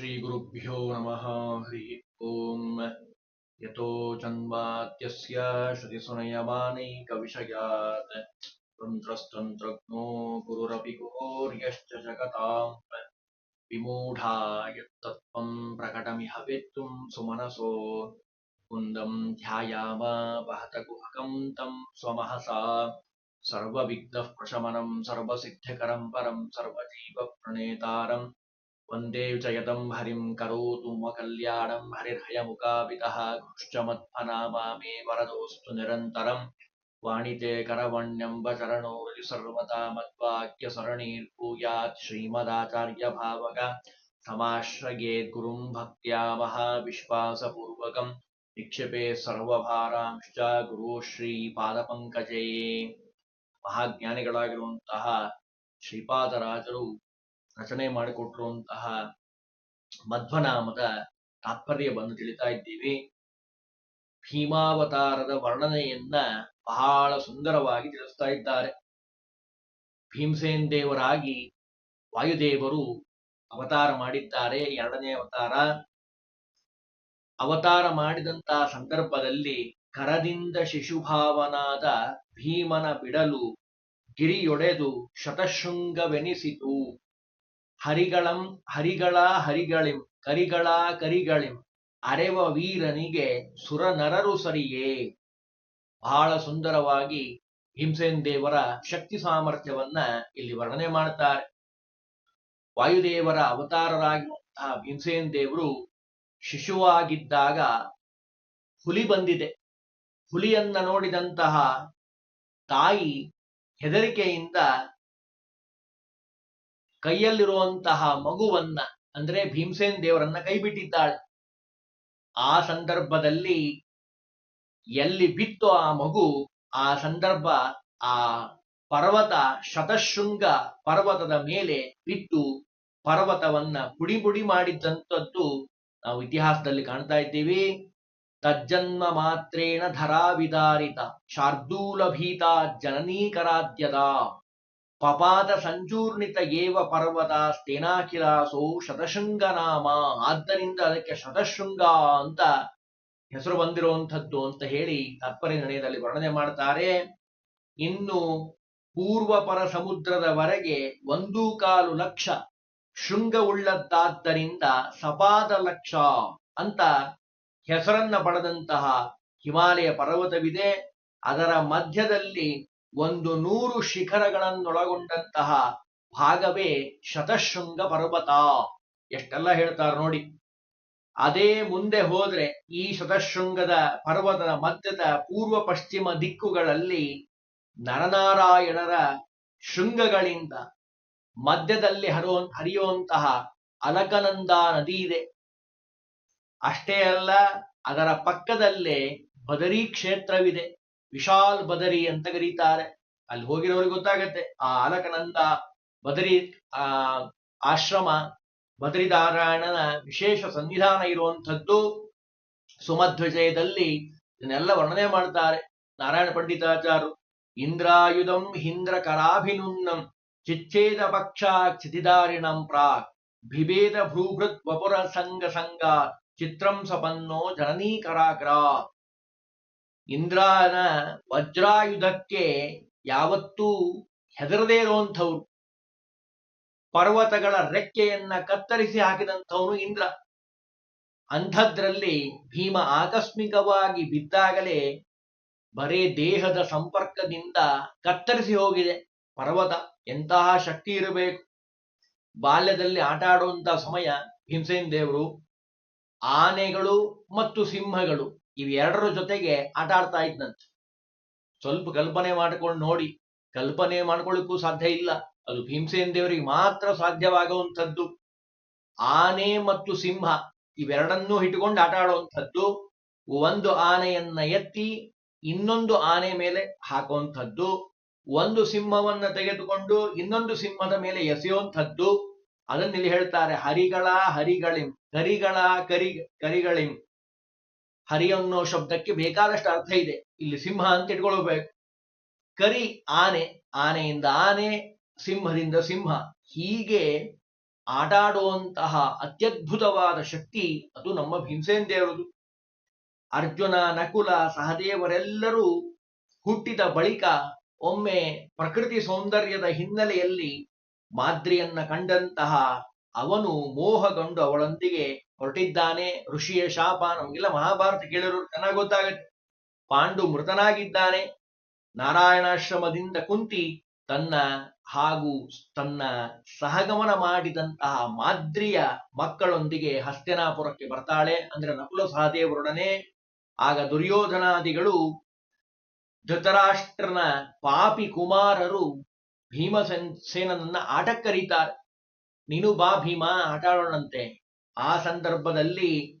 श्रीगुरुभ्यो नमः। हरिः ॐ यतो जन्माद्यस्य श्रुतिसुनयमानैकविषयात्। तन्त्रस्तन्त्रज्ञो गुरुरपि गुरोर्यश्च जगताम्। विमूढा यत्तत्त्वं प्रकटमिह वेत्तुं सुमनसो। कुन्दं ध्यायाम वहत गुहकं तं स्वमहसा। सर्वविघ्नः प्रशमनं सर्वसिद्धिकरं परं सर्वजीवप्रणेतारम्। वन्दे जयतं हरिं करोतु मकल्याणं हरिर्हयमुकापितः घुश्च मत्फनामा मे वरदोऽस्तु निरन्तरम् वाणिते करवण्यम्बचरणो हृदि सर्वदा मद्वाक्यसरणीर्भूयात् श्रीमदाचार्यभावग समाश्रयेत् गुरुं भक्त्या महाविश्वासपूर्वकम् निक्षेपे ಸರ್ವಭಾರಾಂಶ್ಚ ಗುರು ಶ್ರೀ ಪಾದಪಂಕಜೇ ಮಹಾಜ್ಞಾನಿಗಳಾಗಿರುವಂತಹ ಶ್ರೀಪಾದರಾಜರು ರಚನೆ ಮಾಡಿಕೊಟ್ಟಿರುವಂತಹ ಮಧ್ವನಾಮದ ತಾತ್ಪರ್ಯವನ್ನು ತಿಳಿತಾ ಇದ್ದೀವಿ. ಭೀಮಾವತಾರದ ವರ್ಣನೆಯನ್ನ ಬಹಳ ಸುಂದರವಾಗಿ ತಿಳಿಸ್ತಾ ಇದ್ದಾರೆ. ಭೀಮಸೇನ್ ದೇವರಾಗಿ ವಾಯುದೇವರು ಅವತಾರ ಮಾಡಿದ್ದಾರೆ. ಎರಡನೇ ಅವತಾರ. ಅವತಾರ ಮಾಡಿದಂತಹ ಸಂದರ್ಭದಲ್ಲಿ ಕರದಿಂದ ಶಿಶುಭಾವನಾದ ಭೀಮನ ಬಿಡಲು ಗಿರಿಯೊಡೆದು ಶತಶೃಂಗವೆನಿಸಿತು. ಹರಿಗಳಂ ಹರಿಗಳ ಹರಿಗಳಿಂ, ಕರಿಗಳ ಕರಿಗಳಿಂ, ಅರೆವ ವೀರನಿಗೆ ಸುರನರರು ಸರಿಯೇ? ಬಹಳ ಸುಂದರವಾಗಿ ಭೀಮಸೇನ್ ದೇವರ ಶಕ್ತಿ ಸಾಮರ್ಥ್ಯವನ್ನ ಇಲ್ಲಿ ವರ್ಣನೆ ಮಾಡ್ತಾರೆ ವಾಯುದೇವರ ಅವತಾರರಾಗಿರುವಂತಹ ಭೀಮಸೇನ್ ದೇವರು ಶಿಶುವಾಗಿದ್ದಾಗ ಹುಲಿ ಬಂದಿದೆ. ಹುಲಿಯನ್ನ ನೋಡಿದಂತಹ ತಾಯಿ ಹೆದರಿಕೆಯಿಂದ ಕೈಯಲ್ಲಿರುವಂತಹ ಮಗುವನ್ನ, ಅಂದ್ರೆ ಭೀಮಸೇನ್ ದೇವರನ್ನ ಕೈಬಿಟ್ಟಿದ್ದಾಳೆ. ಆ ಸಂದರ್ಭದಲ್ಲಿ ಎಲ್ಲಿ ಬಿತ್ತು ಆ ಮಗು, ಆ ಸಂದರ್ಭ, ಆ ಪರ್ವತ, ಶತಶೃಂಗ ಪರ್ವತದ ಮೇಲೆ ಬಿತ್ತು ಪರ್ವತವನ್ನ ಪುಡಿ ಪುಡಿ ಮಾಡಿದ್ದಂಥದ್ದು ನಾವು ಇತಿಹಾಸದಲ್ಲಿ ಕಾಣ್ತಾ ಇದ್ದೀವಿ. ತಜ್ಜನ್ಮ ಮಾತ್ರೇಣ ಧರಾವಿದಾರಿತ ಶಾರ್ದೂಲ ಭೀತ ಜನನೀಕರಾದ್ಯದ ಪಪಾತ ಸಂಚೂರ್ಣಿತ ಏವ ಪರ್ವತ ಸ್ಥೇನಾಖಿಲಾಸೋ ಶತಶೃಂಗ ನಾಮ ಆದ್ದರಿಂದ ಅದಕ್ಕೆ ಶತಶೃಂಗ ಅಂತ ಹೆಸರು ಬಂದಿರುವಂಥದ್ದು ಅಂತ ಹೇಳಿ ತಾತ್ಪರ್ಯ ನಿರ್ಣಯದಲ್ಲಿ ವರ್ಣನೆ ಮಾಡ್ತಾರೆ. ಇನ್ನು ಪೂರ್ವ ಪರ ಸಮುದ್ರದವರೆಗೆ ಒಂದು ಕಾಲು ಲಕ್ಷ ಶೃಂಗವುಳ್ಳದ್ದಾದ್ದರಿಂದ ಸಪಾದ ಲಕ್ಷ ಅಂತ ಹೆಸರನ್ನ ಪಡೆದಂತಹ ಹಿಮಾಲಯ ಪರ್ವತವಿದೆ. ಅದರ ಮಧ್ಯದಲ್ಲಿ ಒಂದು ನೂರು ಶಿಖರಗಳನ್ನೊಳಗೊಂಡಂತಹ ಭಾಗವೇ ಶತಶೃಂಗ ಪರ್ವತ. ಎಷ್ಟೆಲ್ಲ ಹೇಳ್ತಾರೆ ನೋಡಿ. ಅದೇ ಮುಂದೆ ಹೋದ್ರೆ ಈ ಶತಶೃಂಗದ ಪರ್ವತದ ಮಧ್ಯದ ಪೂರ್ವ ಪಶ್ಚಿಮ ದಿಕ್ಕುಗಳಲ್ಲಿ ನರನಾರಾಯಣರ ಶೃಂಗಗಳಿಂದ ಮಧ್ಯದಲ್ಲಿ ಹರೋ, ಹರಿಯುವಂತಹ ಅಲಕನಂದ ನದಿ ಇದೆ. ಅಷ್ಟೇ ಅಲ್ಲ, ಅದರ ಪಕ್ಕದಲ್ಲೇ ಬದರಿ ಕ್ಷೇತ್ರವಿದೆ. ವಿಶಾಲ್ ಬದರಿ ಅಂತ ಕರೀತಾರೆ. ಅಲ್ಲಿ ಹೋಗಿರೋರಿಗೆ ಗೊತ್ತಾಗತ್ತೆ. ಆ ಅಲಕನಂದ ಬದರಿ, ಆ ಆಶ್ರಮ ಬದರಿನಾರಾಯಣನ ವಿಶೇಷ ಸನ್ನಿಧಾನ ಇರುವಂಥದ್ದು ಸುಮಧ್ವಜಯದಲ್ಲಿ ಇದನ್ನೆಲ್ಲ ವರ್ಣನೆ ಮಾಡ್ತಾರೆ. ನಾರಾಯಣ ಪಂಡಿತಾಚಾರ್ಯರು, ಇಂದ್ರಾಯುಧಂ ಹಿಂದ್ರ ಕರಾಭಿನುನ್ನಂ ಚಿಚ್ಛೇದ ಪಕ್ಷ ಕ್ಷಿತಿದಾರಿಣಂ ಪ್ರಾಕ್ ಭಿಭೇದ ಭ್ರೂಭೃತ್ ವಪುರ ಸಂಗ ಸಂಗ ಚಿತ್ರಂ ಸಪನ್ನೋ ಜನನೀಕರಾಗ್ರ ಇಂದ್ರನ ವಜ್ರಾಯುಧಕ್ಕೆ ಯಾವತ್ತೂ ಹೆದರದೇ ಇರುವಂಥವ್ರು ಪರ್ವತಗಳ ರೆಕ್ಕೆಯನ್ನ ಕತ್ತರಿಸಿ ಹಾಕಿದಂಥವನು ಇಂದ್ರ. ಅಂಥದ್ರಲ್ಲಿ ಭೀಮ ಆಕಸ್ಮಿಕವಾಗಿ ಬಿದ್ದಾಗಲೇ ಬರೇ ದೇಹದ ಸಂಪರ್ಕದಿಂದ ಕತ್ತರಿಸಿ ಹೋಗಿದೆ ಪರ್ವತ. ಎಂತಹ ಶಕ್ತಿ ಇರಬೇಕು. ಬಾಲ್ಯದಲ್ಲಿ ಆಟ ಆಡುವಂತಹ ಸಮಯ ಭೀಮಸೇನ್ ದೇವರು. ಆನೆಗಳು ಮತ್ತು ಸಿಂಹಗಳು. ಇವೆರಡರ ಜೊತೆಗೆ ಆಟ ಆಡ್ತಾ ಇದ್ದಂತೆ ಸ್ವಲ್ಪ ಕಲ್ಪನೆ ಮಾಡ್ಕೊಂಡು ನೋಡಿ, ಕಲ್ಪನೆ ಮಾಡ್ಕೊಳ್ಳಿಕ್ಕೂ ಸಾಧ್ಯ ಇಲ್ಲ. ಅದು ಭೀಮಸೇನ ದೇವರಿಗೆ ಮಾತ್ರ ಸಾಧ್ಯವಾಗುವಂಥದ್ದು. ಆನೆ ಮತ್ತು ಸಿಂಹ ಇವೆರಡನ್ನೂ ಇಟ್ಟುಕೊಂಡು ಆಟ ಆಡುವಂಥದ್ದು. ಒಂದು ಆನೆಯನ್ನ ಎತ್ತಿ ಇನ್ನೊಂದು ಆನೆ ಮೇಲೆ ಹಾಕುವಂಥದ್ದು. ಒಂದು ಸಿಂಹವನ್ನ ತೆಗೆದುಕೊಂಡು ಇನ್ನೊಂದು ಸಿಂಹದ ಮೇಲೆ ಎಸೆಯುವಂಥದ್ದು. ಅದನ್ನ ಇಲ್ಲಿ ಹೇಳ್ತಾರೆ, ಹರಿಗಳ ಹರಿಗಳಿಂ, ಕರಿಗಳ ಕರಿ, ಕರಿಗಳಿಂ. ಹರಿ ಅನ್ನೋ ಶಬ್ದಕ್ಕೆ ಬೇಕಾದಷ್ಟು ಅರ್ಥ ಇದೆ. ಇಲ್ಲಿ ಸಿಂಹ ಅಂತ ಇಟ್ಕೊಳ್ಬೇಕು. ಕರಿ ಆನೆ, ಆನೆಯಿಂದ ಆನೆ, ಸಿಂಹದಿಂದ ಸಿಂಹ. ಹೀಗೆ ಆಟಾಡುವಂತಹ ಅತ್ಯದ್ಭುತವಾದ ಶಕ್ತಿ ಅದು ನಮ್ಮ ಭೀಮಸೇನ್ ದೇವರದು ಅರ್ಜುನ, ನಕುಲ, ಸಹದೇವರೆಲ್ಲರೂ ಹುಟ್ಟಿದ ಬಳಿಕ ಒಮ್ಮೆ ಪ್ರಕೃತಿ ಸೌಂದರ್ಯದ ಹಿನ್ನೆಲೆಯಲ್ಲಿ ಮಾದ್ರಿಯನ್ನ ಕಂಡಂತಹ ಅವನು ಮೋಹಗೊಂಡು ಅವಳೊಂದಿಗೆ ಹೊರಟಿದ್ದಾನೆ ಋಷಿಯ ಶಾಪ ನಮಗೆಲ್ಲ ಮಹಾಭಾರತ ಕೇಳಿರೋರು ಚೆನ್ನಾಗಿ ಗೊತ್ತಾಗತ್ತೆ. ಪಾಂಡು ಮೃತನಾಗಿದ್ದಾನೆ. ನಾರಾಯಣಾಶ್ರಮದಿಂದ ಕುಂತಿ ತನ್ನ ಹಾಗೂ ತನ್ನ ಸಹಗಮನ ಮಾಡಿದಂತಹ ಮಾದ್ರಿಯ ಮಕ್ಕಳೊಂದಿಗೆ ಹಸ್ತಿನಾಪುರಕ್ಕೆ ಬರ್ತಾಳೆ. ಅಂದ್ರೆ ನಕುಲ ಸಹದೇವರೊಡನೆ ಆಗ ದುರ್ಯೋಧನಾದಿಗಳು ಧೃತರಾಷ್ಟ್ರನ ಪಾಪಿ ಕುಮಾರರು ಭೀಮಸೇನನ್ನ ಸೇನನನ್ನ ಆಟಕ್ಕೆ ಕರೀತಾರೆ ನೀನು ಬಾ ಭೀಮ ಆಟ ಆಡೋಣಂತೆ ಆ ಸಂದರ್ಭದಲ್ಲಿ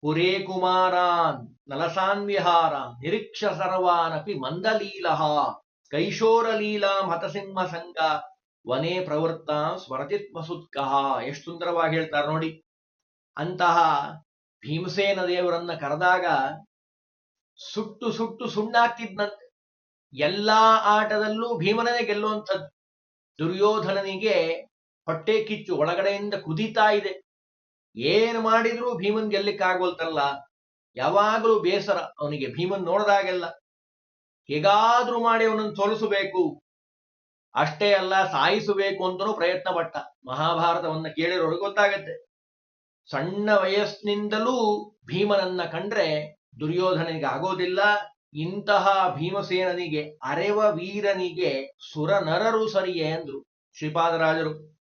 ಪುರೇ ಕುಮಾರಾನ್ ನಲಸಾನ್ ವಿಹಾರ ನಿರೀಕ್ಷ ಸರ್ವಾನಪಿ ಮಂದಲೀಲಹ, ಕೈಶೋರಲೀಲಾಂ ಹತಸಿಂಹ ಸಂಗ, ವನೇ ಪ್ರವೃತ್ತ ಸ್ವರತಿತ್ಮಸುತ್ಕಃ ಎಷ್ಟು ಸುಂದರವಾಗಿ ಹೇಳ್ತಾರೆ ನೋಡಿ. ಅಂತಹ ಭೀಮಸೇನ ದೇವರನ್ನ ಕರೆದಾಗ ಸುಟ್ಟು ಸುಟ್ಟು ಸುಣ್ಣಾಕ್ತಿದ್ನಂತೆ. ಎಲ್ಲಾ ಆಟದಲ್ಲೂ ಭೀಮನೇ ಗೆಲ್ಲುವಂಥದ್ದು. ದುರ್ಯೋಧನನಿಗೆ ಹೊಟ್ಟೆ ಕಿಚ್ಚು, ಒಳಗಡೆಯಿಂದ ಕುದೀತಾ ಇದೆ. ಏನ್ ಮಾಡಿದ್ರೂ ಭೀಮನ್ ಗೆಲ್ಲಿಕ್ಕಾಗೋಲ್ತಲ್ಲ ಯಾವಾಗಲೂ ಬೇಸರ. ಅವನಿಗೆ ಭೀಮನ್ ನೋಡಿದಾಗೆಲ್ಲ. ಹೇಗಾದ್ರೂ ಮಾಡಿ ಅವನನ್ನು ಸೋಲಿಸಬೇಕು. ಅಷ್ಟೇ ಅಲ್ಲ, ಸಾಯಿಸಬೇಕು ಅಂತಲೂ ಪ್ರಯತ್ನ ಪಟ್ಟ ಮಹಾಭಾರತವನ್ನ ಕೇಳಿರೋರು ಗೊತ್ತಾಗತ್ತೆ. ಸಣ್ಣ ವಯಸ್ಸಿನಿಂದಲೂ ಭೀಮನನ್ನ ಕಂಡ್ರೆ ದುರ್ಯೋಧನಿಗೆ ಆಗೋದಿಲ್ಲ. ಇಂತಹ ಭೀಮಸೇನನಿಗೆ, ಅರೆವ ವೀರನಿಗೆ ಸುರನರರು ಸರಿಯೇ ಅಂದ್ರು ಶ್ರೀಪಾದರಾಜರು.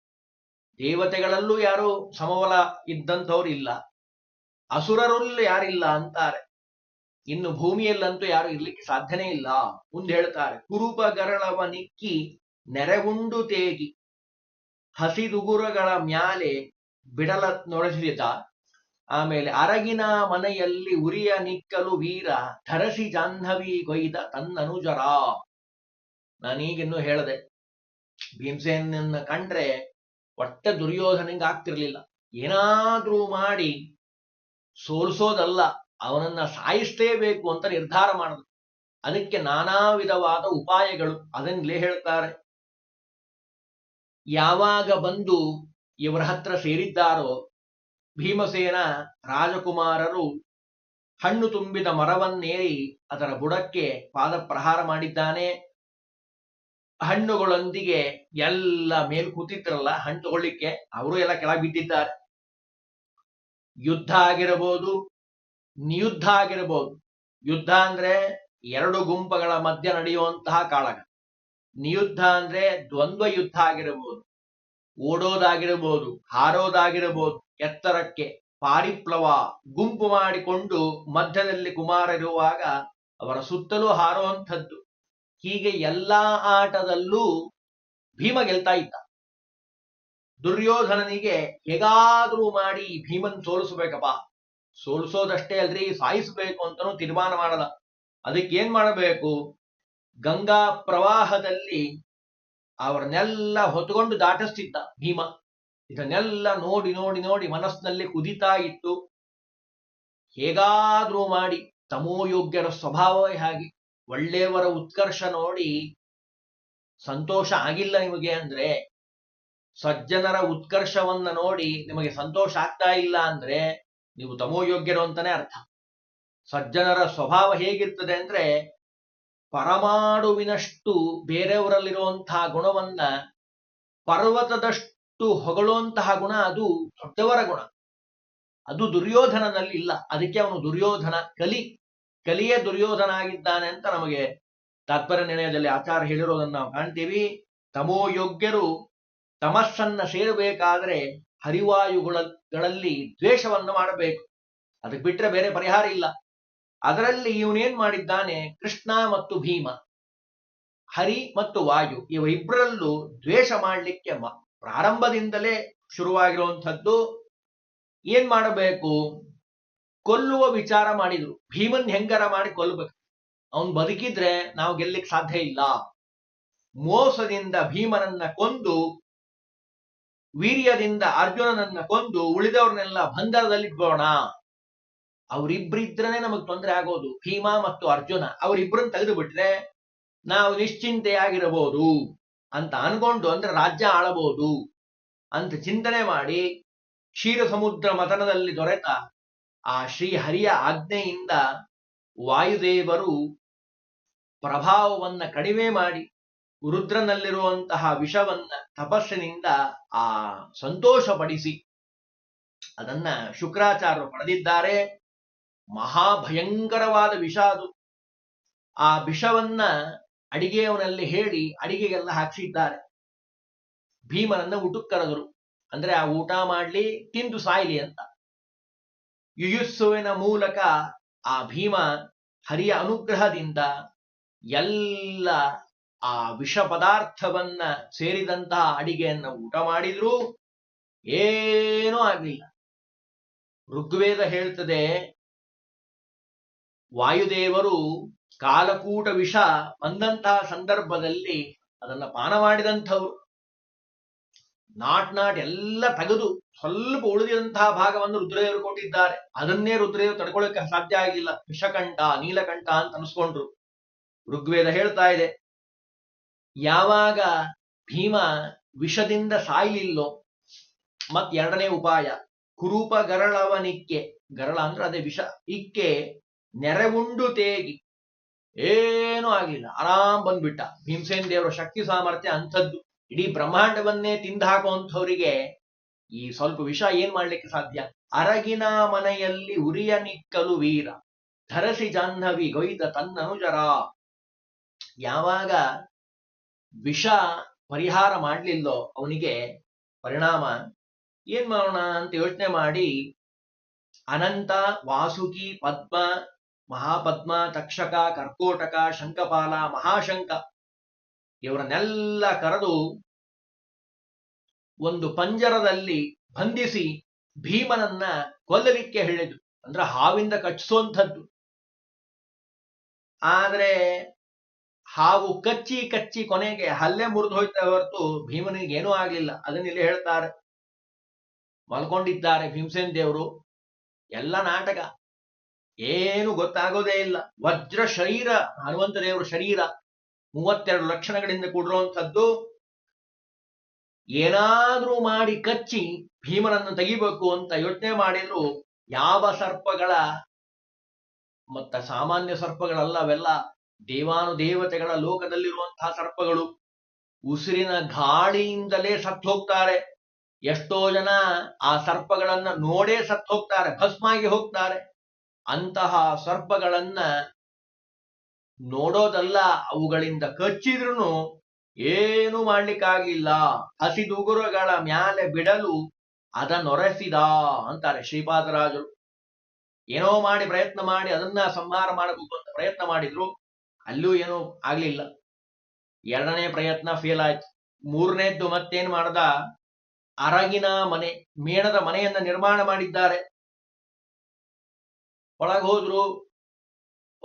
ದೇವತೆಗಳಲ್ಲೂ ಯಾರು ಸಮಬಲ ಇದ್ದಂಥವ್ರು ಇಲ್ಲ. ಅಸುರರಲ್ಲೂ ಯಾರಿಲ್ಲ ಅಂತಾರೆ. ಇನ್ನು ಭೂಮಿಯಲ್ಲಂತೂ ಯಾರು ಇರ್ಲಿಕ್ಕೆ ಸಾಧ್ಯನೇ ಇಲ್ಲ ಮುಂದೆ ಹೇಳ್ತಾರೆ. ಕುರುಪ ಗರಳವ ನಿಕ್ಕಿ ನೆರೆಗುಂಡು ತೇಗಿ ಹಸಿದುಗುರಗಳ ಮ್ಯಾಲೆ ಬಿಡಲ ನೊರಸಿದ ಆಮೇಲೆ ಅರಗಿನ ಮನೆಯಲ್ಲಿ ಉರಿಯ ನಿಕ್ಕಲು ವೀರ ಧರಸಿ ಜಾಹ್ನವಿ ಕೊಯ್ದ ತನ್ನನುಜರ. ನಾನೀಗಿನ್ನೂ ಹೇಳದೆ, ಭೀಮಸೇನನ್ನ ಕಂಡ್ರೆ ಒಟ್ಟ ದುರ್ಯೋಧನಿಗೆ ಆಗ್ತಿರ್ಲಿಲ್ಲ. ಏನಾದ್ರೂ ಮಾಡಿ ಸೋಲಿಸೋದಲ್ಲ, ಅವನನ್ನ ಸಾಯಿಸಲೇಬೇಕು ಅಂತ ನಿರ್ಧಾರ ಮಾಡಿದ್ರು. ಅದಕ್ಕೆ ನಾನಾ ವಿಧವಾದ ಉಪಾಯಗಳು ಅದನ್ನೇ ಹೇಳ್ತಾರೆ. ಯಾವಾಗ ಬಂದು ಇವರ ಹತ್ರ ಸೇರಿದ್ದಾರೋ ಭೀಮಸೇನ ರಾಜಕುಮಾರರು ಹಣ್ಣು ತುಂಬಿದ ಮರವನ್ನೇರಿ ಅದರ ಬುಡಕ್ಕೆ ಪಾದ ಪ್ರಹಾರ ಮಾಡಿದ್ದಾನೆ. ಹಣ್ಣುಗಳೊಂದಿಗೆ ಎಲ್ಲ ಮೇಲ್ ಕೂತಿದ್ರಲ್ಲ ಹಣ್ಣು ತಗೊಳ್ಳಿಕ್ಕೆ ಅವರು ಎಲ್ಲ ಕೆಳಗೆ ಬಿದ್ದಿದ್ದಾರೆ ಯುದ್ಧ ಆಗಿರಬಹುದು ನಿಯುದ್ಧ ಆಗಿರಬಹುದು ಯುದ್ಧ ಅಂದ್ರೆ ಎರಡು ಗುಂಪುಗಳ ಮಧ್ಯ ನಡೆಯುವಂತಹ ಕಾಳಗ. ನಿಯುದ್ಧ ಅಂದ್ರೆ ದ್ವಂದ್ವ ಯುದ್ಧ ಆಗಿರಬಹುದು ಓಡೋದಾಗಿರಬಹುದು ಹಾರೋದಾಗಿರಬಹುದು ಎತ್ತರಕ್ಕೆ ಪಾರಿಪ್ಲವ ಗುಂಪು ಮಾಡಿಕೊಂಡು ಮಧ್ಯದಲ್ಲಿ ಕುಮಾರ ಇರುವಾಗ ಅವರ ಸುತ್ತಲೂ ಹಾರುವಂಥದ್ದು. ಹೀಗೆ ಎಲ್ಲಾ ಆಟದಲ್ಲೂ ಭೀಮ ಗೆಲ್ತಾ ಇದ್ದ. ದುರ್ಯೋಧನನಿಗೆ ಹೇಗಾದ್ರೂ ಮಾಡಿ ಭೀಮನ್ ಸೋಲಿಸ್ಬೇಕಪ್ಪ. ಸೋಲಿಸೋದಷ್ಟೇ ಅಲ್ರಿ, ಸಾಯಿಸ್ಬೇಕು ಅಂತನೂ ತೀರ್ಮಾನ ಮಾಡದ ಅದಕ್ಕೆ ಏನ್ ಮಾಡಬೇಕು? ಗಂಗಾ ಪ್ರವಾಹದಲ್ಲಿ ಅವರನ್ನೆಲ್ಲ ಹೊತ್ಕೊಂಡು ದಾಟಿಸ್ತಿದ್ದ ಭೀಮ. ಇದನ್ನೆಲ್ಲ ನೋಡಿ ನೋಡಿ ನೋಡಿ ಮನಸ್ಸಿನಲ್ಲಿ ಕುದಿತಾ ಇತ್ತು. ಹೇಗಾದ್ರೂ ಮಾಡಿ ತಮೋಯೋಗ್ಯರ ಸ್ವಭಾವವೇ ಹಾಗೆ. ಒಳ್ಳೆಯವರ ಉತ್ಕರ್ಷ ನೋಡಿ ಸಂತೋಷ ಆಗಿಲ್ಲ ನಿಮಗೆ ಅಂದ್ರೆ, ಸಜ್ಜನರ ಉತ್ಕರ್ಷವನ್ನ ನೋಡಿ ನಿಮಗೆ ಸಂತೋಷ ಆಗ್ತಾ ಇಲ್ಲ ಅಂದ್ರೆ ನೀವು ತಮೋಯೋಗ್ಯರು ಅಂತಾನೆ ಅರ್ಥ. ಸಜ್ಜನರ ಸ್ವಭಾವ ಹೇಗಿರ್ತದೆ ಅಂದ್ರೆ ಪರಮಾಡುವಿನಷ್ಟು ಬೇರೆಯವರಲ್ಲಿರುವಂತಹ ಗುಣವನ್ನ ಪರ್ವತದಷ್ಟು ಹೊಗಳುವಂತಹ ಗುಣ ಅದು ದೊಡ್ಡವರ ಗುಣ. ಅದು ದುರ್ಯೋಧನನಲ್ಲಿ ಇಲ್ಲ. ಅದಕ್ಕೆ ಅವನು ದುರ್ಯೋಧನ ಕಲಿ. ಕಲಿಯೇ ದುರ್ಯೋಧನ ಆಗಿದ್ದಾನೆ ಅಂತ ನಮಗೆ ತಾತ್ಪರ್ಯ ನಿರ್ಣಯದಲ್ಲಿ ಆಚಾರ ಹೇಳಿರೋದನ್ನ ನಾವು ಕಾಣ್ತೀವಿ. ತಮೋ ಯೋಗ್ಯರು ತಮಸ್ಸನ್ನ ಸೇರಬೇಕಾದ್ರೆ ಹರಿವಾಯುಗಳಲ್ಲಿ ದ್ವೇಷವನ್ನು ಮಾಡಬೇಕು. ಅದಕ್ಕೆ ಬಿಟ್ರೆ ಬೇರೆ ಪರಿಹಾರ ಇಲ್ಲ. ಅದರಲ್ಲಿ ಇವನೇನ್ ಮಾಡಿದ್ದಾನೆ? ಕೃಷ್ಣ ಮತ್ತು ಭೀಮ. ಹರಿ ಮತ್ತು ವಾಯು ಇವರಿಬ್ಬರಲ್ಲೂ ದ್ವೇಷ ಮಾಡಲಿಕ್ಕೆ ಪ್ರಾರಂಭದಿಂದಲೇ ಶುರುವಾಗಿರುವಂಥದ್ದು. ಏನ್ ಮಾಡಬೇಕು? ಕೊಲ್ಲುವ ವಿಚಾರ ಮಾಡಿದ್ರು. ಭೀಮನ್ ಹೆಂಗರ ಮಾಡಿ ಕೊಲ್ಲಬೇಕು ಅವನ್ ಬದುಕಿದ್ರೆ ನಾವು ಗೆಲ್ಲಿಕ್ ಸಾಧ್ಯ ಇಲ್ಲ. ಮೋಸದಿಂದ ಭೀಮನನ್ನ ಕೊಂದು, ವೀರ್ಯದಿಂದ ಅರ್ಜುನನನ್ನ ಕೊಂದು ಉಳಿದವ್ರನ್ನೆಲ್ಲ ಬಂಧನದಲ್ಲಿ ಇಟ್ಕೋಣ ಅವರಿಬ್ರಿದ್ರನೆ ನಮಗ್ ತೊಂದರೆ ಆಗೋದು. ಭೀಮ ಮತ್ತು ಅರ್ಜುನ ಅವರಿಬ್ರನ್ನ ತೆಗೆದು ಬಿಟ್ರೆ ನಾವು ನಿಶ್ಚಿಂತೆಯಾಗಿರಬಹುದು ಅಂತ ಅನ್ಕೊಂಡು ಅಂದ್ರೆ ರಾಜ್ಯ ಆಳಬಹುದು ಅಂತ ಚಿಂತನೆ ಮಾಡಿ ಕ್ಷೀರ ಸಮುದ್ರ ಮತನದಲ್ಲಿ ದೊರೆತ ಆ ಶ್ರೀ ಹರಿಯ ಆಜ್ಞೆಯಿಂದ ವಾಯುದೇವರು ಪ್ರಭಾವವನ್ನ ಕಡಿಮೆ ಮಾಡಿ ರುದ್ರನಲ್ಲಿರುವಂತಹ ವಿಷವನ್ನ ತಪಸ್ಸಿನಿಂದ ಆ ಸಂತೋಷಪಡಿಸಿ ಅದನ್ನ ಶುಕ್ರಾಚಾರ್ಯರು ಪಡೆದಿದ್ದಾರೆ. ಮಹಾಭಯಂಕರವಾದ ವಿಷ ಅದು. ಆ ವಿಷವನ್ನ ಅಡಿಗೆಯವನಲ್ಲಿ ಹೇಳಿ ಅಡಿಗೆಗೆಲ್ಲ ಹಾಕ್ಸಿದ್ದಾರೆ. ಭೀಮನನ್ನ ಊಟಕ್ಕೆ ಕರೆದರು. ಅಂದ್ರೆ ಆ ಊಟ ಮಾಡ್ಲಿ, ತಿಂದು ಸಾಯ್ಲಿ ಅಂತ. ಯುಯುಸ್ಸುವಿನ ಮೂಲಕ ಆ ಭೀಮ ಹರಿಯ ಅನುಗ್ರಹದಿಂದ ಎಲ್ಲ ಆ ವಿಷ ಪದಾರ್ಥವನ್ನ ಸೇರಿದಂತಹ ಅಡಿಗೆಯನ್ನ ಊಟ ಮಾಡಿದ್ರು ಏನೂ ಆಗಲಿಲ್ಲ. ಋಗ್ವೇದ ಹೇಳ್ತದೆ, ವಾಯುದೇವರು ಕಾಲಕೂಟ ವಿಷ ಬಂದಂತಹ ಸಂದರ್ಭದಲ್ಲಿ ಅದನ್ನ ಪಾನ ಮಾಡಿದಂಥವ್ರು. ನಾಟ್ ನಾಟ್ ಎಲ್ಲ ತೆಗೆದು ಸ್ವಲ್ಪ ಉಳಿದಿದಂತಹ ಭಾಗವನ್ನು ರುದ್ರದೇವರು ಕೊಟ್ಟಿದ್ದಾರೆ. ಅದನ್ನೇ ರುದ್ರದೇವರು ತಡ್ಕೊಳ್ಳಕ್ಕೆ ಸಾಧ್ಯ ಆಗಿಲ್ಲ. ವಿಷಕಂಠ ನೀಲಕಂಠ ಅಂತ ಅನ್ಸ್ಕೊಂಡ್ರು. ಋಗ್ವೇದ ಹೇಳ್ತಾ ಇದೆ, ಯಾವಾಗ ಭೀಮ ವಿಷದಿಂದ ಸಾಯ್ಲಿಲ್ಲೋ ಮತ್ ಎರಡನೇ ಉಪಾಯ ಕುರೂಪ ಗರಳವನಿಕ್ಕೆ ಗರಳ ಅಂದ್ರೆ ಅದೇ ವಿಷ, ಇಕ್ಕೆ ನೆರವುಂಡು ತೇಗಿ. ಏನೂ ಆಗಿಲ್ಲ, ಆರಾಮ್ ಬಂದ್ಬಿಟ್ಟ. ಭೀಮಸೇನ್ ದೇವರ ಶಕ್ತಿ ಸಾಮರ್ಥ್ಯ ಅಂಥದ್ದು. ಇಡೀ ಬ್ರಹ್ಮಾಂಡವನ್ನೇ ತಿಂದು ಹಾಕುವಂಥವರಿಗೆ ಈ ಸ್ವಲ್ಪ ವಿಷ ಏನ್ ಮಾಡ್ಲಿಕ್ಕೆ ಸಾಧ್ಯ? ಅರಗಿನ ಮನೆಯಲ್ಲಿ ಉರಿಯ ನಿಕ್ಕಲು ವೀರ, ಧರಸಿ ಜಾಹ್ನವಿ ಗೊಯ್ದ ತನ್ನನುಜರ. ಯಾವಾಗ ವಿಷ ಪರಿಹಾರ ಮಾಡ್ಲಿಲ್ಲೋ ಅವನಿಗೆ ಪರಿಣಾಮ, ಏನ್ ಮಾಡೋಣ ಅಂತ ಯೋಚನೆ ಮಾಡಿ ಅನಂತ, ವಾಸುಕಿ, ಪದ್ಮ, ಮಹಾಪದ್ಮ, ತಕ್ಷಕ, ಕರ್ಕೋಟಕ, ಶಂಕಪಾಲ, ಮಹಾಶಂಕ ಇವರನ್ನೆಲ್ಲ ಕರೆದು ಒಂದು ಪಂಜರದಲ್ಲಿ ಬಂಧಿಸಿ ಭೀಮನನ್ನ ಕೊಲ್ಲಲಿಕ್ಕೆ ಹೇಳಿದ್ರು. ಅಂದ್ರೆ ಹಾವಿಂದ ಕಚ್ಚಿಸುವಂಥದ್ದು. ಆದ್ರೆ ಹಾವು ಕಚ್ಚಿ ಕಚ್ಚಿ ಕೊನೆಗೆ ಹಲ್ಲೆ ಮುರಿದು ಹೋಯ್ತಾ ಹೊರತು ಭೀಮನಿಗೆ ಏನೂ ಆಗ್ಲಿಲ್ಲ. ಅದನ್ನ ಇಲ್ಲಿ ಹೇಳ್ತಾರೆ. ಮಲ್ಕೊಂಡಿದ್ದಾರೆ ಭೀಮಸೇನ್ ದೇವರು. ಎಲ್ಲ ನಾಟಕ. ಏನು ಗೊತ್ತಾಗೋದೇ ಇಲ್ಲ. ವಜ್ರ ಶರೀರ, ಹನುಮಂತ ದೇವರ ಶರೀರ. ಮೂವತ್ತೆರಡು ಲಕ್ಷಣಗಳಿಂದ ಕೂಡಿರುವಂಥದ್ದು, ಏನಾದ್ರೂ ಮಾಡಿ ಕಚ್ಚಿ ಭೀಮನನ್ನು ತೆಗಿಬೇಕು ಅಂತ ಯೋಚನೆ ಮಾಡಿದ್ರು ಯಾವ ಸರ್ಪಗಳ ಮತ್ತ ಸಾಮಾನ್ಯ ಸರ್ಪಗಳಲ್ಲ, ಅವೆಲ್ಲ ದೇವಾನುದೇವತೆಗಳ ಲೋಕದಲ್ಲಿರುವಂತಹ ಸರ್ಪಗಳು. ಉಸಿರಿನ ಗಾಳಿಯಿಂದಲೇ ಸತ್ತು ಹೋಗ್ತಾರೆ. ಎಷ್ಟೋ ಜನ ಆ ಸರ್ಪಗಳನ್ನ ನೋಡೇ ಸತ್ತು ಹೋಗ್ತಾರೆ, ಭಸ್ಮಾಗಿ ಹೋಗ್ತಾರೆ. ಅಂತಹ ಸರ್ಪಗಳನ್ನ ನೋಡೋದಲ್ಲ ಅವುಗಳಿಂದ ಕಚ್ಚಿದ್ರು ಏನು ಮಾಡ್ಲಿಕ್ಕಾಗಿಲ್ಲ. ಹಸಿದುಗುರುಗಳ ಮ್ಯಾಲೆ ಬಿಡಲು ಅದನ್ನೊರೆಸಿದ ಅಂತಾರೆ ಶ್ರೀಪಾದರಾಜರು. ಏನೋ ಮಾಡಿ ಪ್ರಯತ್ನ ಮಾಡಿ ಅದನ್ನ ಸಂಹಾರ ಮಾಡಬೇಕು ಅಂತ ಪ್ರಯತ್ನ ಮಾಡಿದ್ರು. ಅಲ್ಲೂ ಏನೂ ಆಗ್ಲಿಲ್ಲ. ಎರಡನೇ ಪ್ರಯತ್ನ ಫೇಲ್ ಆಯ್ತು. ಮೂರನೇದ್ದು ಮತ್ತೇನ್ ಮಾಡ್ದ? ಅರಗಿನ ಮನೆ, ಮೇಣದ ಮನೆಯನ್ನ ನಿರ್ಮಾಣ ಮಾಡಿದ್ದಾರೆ. ಒಳಗೆ ಹೋದ್ರು,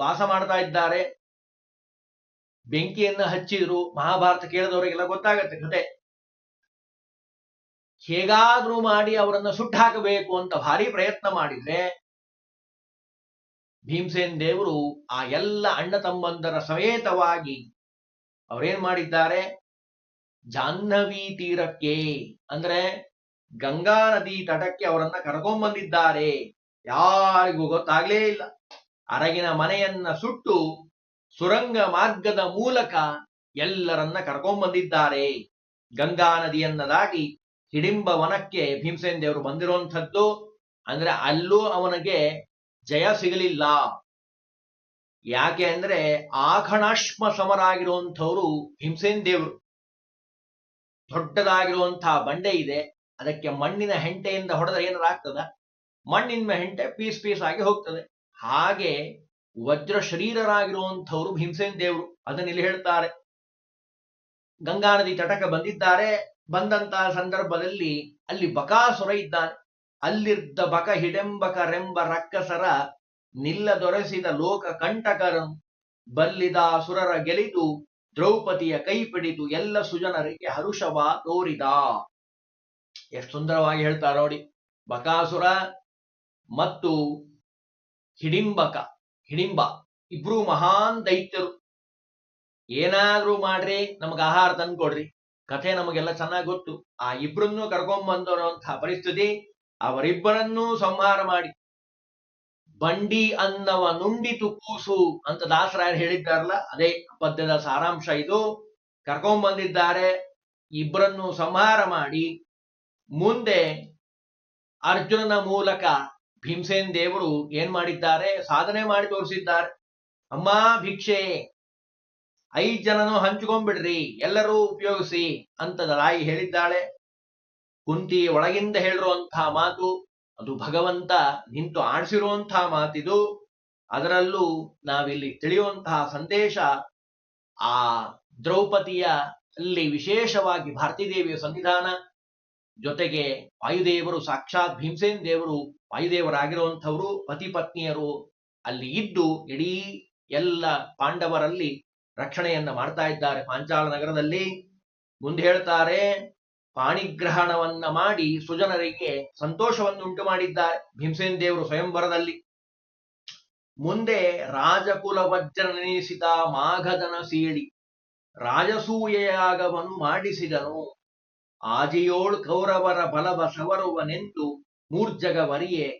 ವಾಸ ಮಾಡ್ತಾ ಇದ್ದಾರೆ. ಬೆಂಕಿಯನ್ನ ಹಚ್ಚಿದ್ರು, ಮಹಾಭಾರತ ಕೇಳಿದವರಿಗೆಲ್ಲ ಗೊತ್ತಾಗತ್ತೆ ಕತೆ. ಹೇಗಾದ್ರೂ ಮಾಡಿ ಅವರನ್ನ ಸುಟ್ಟು ಹಾಕಬೇಕು ಅಂತ ಭಾರಿ ಪ್ರಯತ್ನ ಮಾಡಿದ್ರೆ, ಭೀಮಸೇನ್ ದೇವರು ಆ ಎಲ್ಲ ಅಣ್ಣ ತಮ್ಮಂದರ ಸಮೇತವಾಗಿ ಅವರೇನ್ ಮಾಡಿದ್ದಾರೆ? ಜಾಹ್ನವಿ ತೀರಕ್ಕೆ, ಅಂದ್ರೆ ಗಂಗಾ ನದಿ ತಟಕ್ಕೆ ಅವರನ್ನ ಕರ್ಕೊಂಡ್ಬಂದಿದ್ದಾರೆ ಯಾರಿಗೂ ಗೊತ್ತಾಗ್ಲೇ ಇಲ್ಲ. ಅರಗಿನ ಮನೆಯನ್ನ ಸುಟ್ಟು ಸುರಂಗ ಮಾರ್ಗದ ಮೂಲಕ ಎಲ್ಲರನ್ನ ಕರ್ಕೊಂಡ್ಬಂದಿದ್ದಾರೆ ಗಂಗಾ ನದಿಯನ್ನ ದಾಟಿ ಹಿಡಿಂಬ ವನಕ್ಕೆ ಭೀಮಸೇನ್ ದೇವರು ಬಂದಿರುವಂಥದ್ದು ಅಂದ್ರೆ ಅಲ್ಲೂ ಅವನಿಗೆ ಜಯ ಸಿಗಲಿಲ್ಲ. ಯಾಕೆ ಅಂದ್ರೆ ಆಖಣಾಶ್ಮ ಸಮರಾಗಿರುವಂಥವ್ರು ಭೀಮಸೇನ್ ದೇವರು. ದೊಡ್ಡದಾಗಿರುವಂತಹ ಬಂಡೆ ಇದೆ. ಅದಕ್ಕೆ ಮಣ್ಣಿನ ಹೆಂಟೆಯಿಂದ ಹೊಡೆದ್ರೆ ಏನಾರಾಗ್ತದ ಮಣ್ಣಿನ ಹೆಂಟೆ ಪೀಸ್ ಪೀಸ್ ಆಗಿ ಹೋಗ್ತದೆ. ಹಾಗೆ ವಜ್ರ ಶರೀರರಾಗಿರುವಂಥವ್ರು ಭೀಮಸೇನ್ ದೇವರು. ಅದನ್ನ ಇಲ್ಲಿ ಹೇಳ್ತಾರೆ. ಗಂಗಾ ನದಿ ತಟಕ ಬಂದಿದ್ದಾರೆ. ಬಂದಂತಹ ಸಂದರ್ಭದಲ್ಲಿ ಅಲ್ಲಿ ಬಕಾಸುರ ಇದ್ದಾನೆ. ಅಲ್ಲಿದ್ದ ಬಕ ಹಿಡೆಂಬಕರೆಂಬ ರಕ್ಕಸರ ನಿಲ್ಲ ದೊರೆಸಿದ ಲೋಕ ಕಂಟಕರಂ ಬಲ್ಲಿದ ಸುರರ ಗೆಲಿದು ದ್ರೌಪದಿಯ ಕೈ ಪಿಡಿದು ಎಲ್ಲ ಸುಜನರಿಗೆ ಹರುಷವ ತೋರಿದ. ಎಷ್ಟು ಸುಂದರವಾಗಿ ಹೇಳ್ತಾರೆ ನೋಡಿ. ಬಕಾಸುರ ಮತ್ತು ಹಿಡಿಂಬಕ. ಹಿಡಿಂಬ. ಇಬ್ರು ಮಹಾನ್ ದೈತ್ಯರು. ಏನಾದ್ರೂ ಮಾಡ್ರಿ, ನಮ್ಗೆ ಆಹಾರ ತಂದ್ಕೊಡ್ರಿ ಕಥೆ ನಮಗೆಲ್ಲ ಚೆನ್ನಾಗಿ ಗೊತ್ತು. ಆ ಇಬ್ಬರನ್ನೂ ಅಂತ ಪರಿಸ್ಥಿತಿ, ಅವರಿಬ್ಬರನ್ನೂ ಸಂಹಾರ ಮಾಡಿ. ಬಂಡಿ ಅನ್ನವ ನುಂಡಿತು ಕೂಸು ಅಂತ ದಾಸರಾಯರು ಹೇಳಿದ್ದಾರಲ್ಲ, ಅದೇ ಪದ್ಯದ ಸಾರಾಂಶ ಇದು. ಕರ್ಕೊಂಬಂದಿದ್ದಾರೆ ಇಬ್ಬರನ್ನು ಸಂಹಾರ ಮಾಡಿ. ಮುಂದೆ ಅರ್ಜುನನ ಮೂಲಕ ಭೀಮಸೇನ್ ದೇವರು ಏನ್ ಮಾಡಿದ್ದಾರೆ? ಸಾಧನೆ ಮಾಡಿ ತೋರಿಸಿದ್ದಾರೆ. ಅಮ್ಮ ಭಿಕ್ಷೆ ಐದ್ ಜನನು ಹಂಚ್ಕೊಂಡ್ಬಿಡ್ರಿ, ಎಲ್ಲರೂ ಉಪಯೋಗಿಸಿ ಅಂತ ರಾಯಿ ಹೇಳಿದ್ದಾಳೆ. ಕುಂತಿ ಒಳಗಿಂದ ಹೇಳಿರುವಂತಹ ಮಾತು, ಅದು ಭಗವಂತ ನಿಂತು ಆಡಿಸಿರುವಂತಹ ಮಾತಿದು. ಅದರಲ್ಲೂ ನಾವಿಲ್ಲಿ ತಿಳಿಯುವಂತಹ ಸಂದೇಶ, ಆ ದ್ರೌಪದಿಯ ಅಲ್ಲಿ ವಿಶೇಷವಾಗಿ ಭಾರತೀದೇವಿಯ ಸನ್ನಿಧಾನ. ಜೊತೆಗೆ ವಾಯುದೇವರು ಸಾಕ್ಷಾತ್ ಭೀಮಸೇನ್ ದೇವರು, ವಾಯುದೇವರಾಗಿರುವಂಥವರು, ಪತಿ ಪತ್ನಿಯರು ಅಲ್ಲಿ ಇದ್ದು ಇಡೀ ಎಲ್ಲ ಪಾಂಡವರಲ್ಲಿ ರಕ್ಷಣೆಯನ್ನ ಮಾಡ್ತಾ ಇದ್ದಾರೆ. ಪಾಂಚಾಲ ನಗರದಲ್ಲಿ ಮುಂದೆ ಹೇಳ್ತಾರೆ, ಪಾಣಿಗ್ರಹಣವನ್ನ ಮಾಡಿ ಸುಜನರಿಗೆ ಸಂತೋಷವನ್ನು ಉಂಟು ಮಾಡಿದ್ದಾರೆ ಭೀಮಸೇನ್ ದೇವರು ಸ್ವಯಂವರದಲ್ಲಿ. ಮುಂದೆ ರಾಜಕುಲ ವಜ್ರ ನೆನೆಸಿದ ಮಾಘದನ ಸೀಳಿ ರಾಜಸೂಯೆಯಾಗವನ್ನು ಮಾಡಿಸಿದನು. ಆಜಿಯೋಳ್ ಕೌರವರ ಬಲವ ಸವರುವನೆಂದು